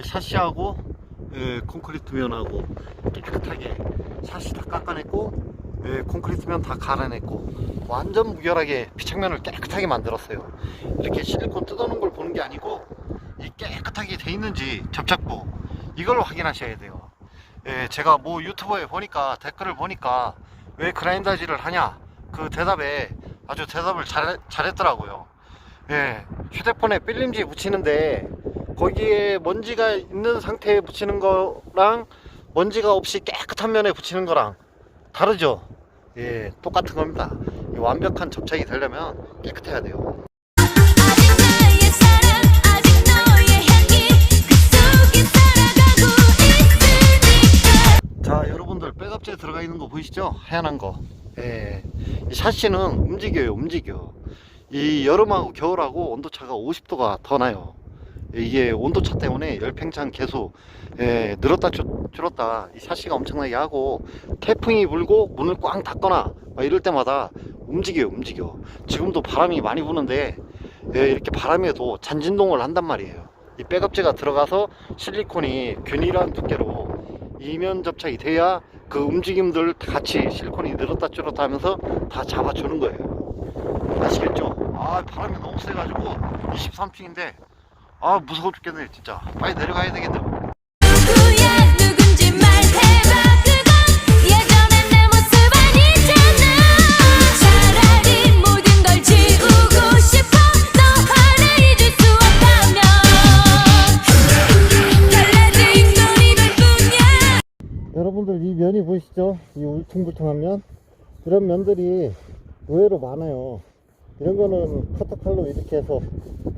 샤시하고 예, 콘크리트 면하고 깨끗하게 샤시 다 깎아냈고 예, 콘크리트 면 다 갈아냈고 완전 무결하게 피창면을 깨끗하게 만들었어요. 이렇게 실리콘 뜯어놓은 걸 보는 게 아니고 이 깨끗하게 돼 있는지 접착부 이걸 확인하셔야 돼요. 예, 제가 뭐 유튜브에 보니까 댓글을 보니까 왜 그라인더질을 하냐? 그 대답에 아주 대답을 잘, 잘했더라고요. 예, 휴대폰에 필름지 붙이는데 거기에 먼지가 있는 상태에 붙이는 거랑 먼지가 없이 깨끗한 면에 붙이는 거랑 다르죠? 예 똑같은 겁니다. 이 완벽한 접착이 되려면 깨끗해야 돼요. 자 여러분들 백업재에 들어가 있는 거 보이시죠? 하얀한 거. 예, 이 샤시는 움직여요 움직여. 이 여름하고 겨울하고 온도차가 50도가 더 나요 이게 온도차 때문에 열팽창 계속 예, 늘었다 줄- 줄었다. 이 샤시가 엄청나게 하고 태풍이 불고 문을 꽝 닫거나 막 이럴 때마다 움직여요 움직여. 지금도 바람이 많이 부는데 예, 이렇게 바람에도 잔진동을 한단 말이에요. 이 백업재가 들어가서 실리콘이 균일한 두께로 이면 접착이 돼야 그 움직임들 같이 실리콘이 늘었다 줄었다 하면서 다 잡아주는 거예요. 아시겠죠? 아 바람이 너무 세가지고 23층인데 아 무서워 죽겠네 진짜. 빨리 내려가야 되겠네. 누구야 누군지 말해봐 그건. 예전의 내 모습 아니잖아. 차라리 모든 걸 지우고 싶어. 너 하나 잊을 수 없다면. 달라진 건 이별뿐이야. 여러분들 이 면이 보이시죠? 이 울퉁불퉁한 면? 이런 면들이 의외로 많아요. 이런 거는 카터칼로 이렇게 해서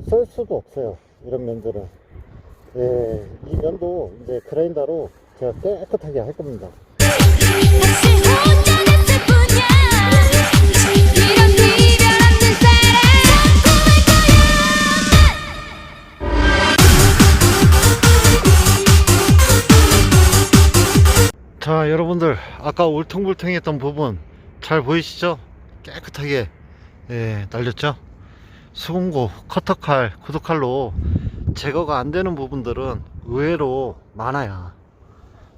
썰 수도 없어요 이런 면들은 예, 이 면도 이제 그라인더로 제가 깨끗하게 할 겁니다 자 여러분들 아까 울퉁불퉁했던 부분 잘 보이시죠? 깨끗하게 예, 날렸죠? 수공구, 커터칼, 구두칼로 제거가 안 되는 부분들은 의외로 많아요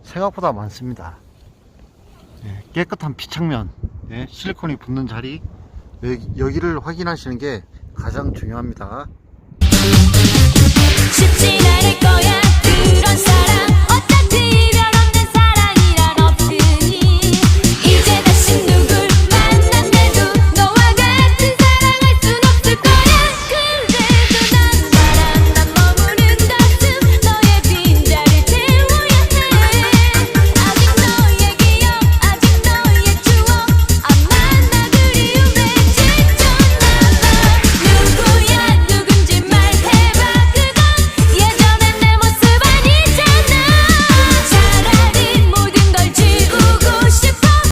생각보다 많습니다. 예, 깨끗한 피창면 예, 실리콘이 붙는 자리 여기, 여기를 확인하시는 게 가장 중요합니다. 쉽진 않을 거야. 그런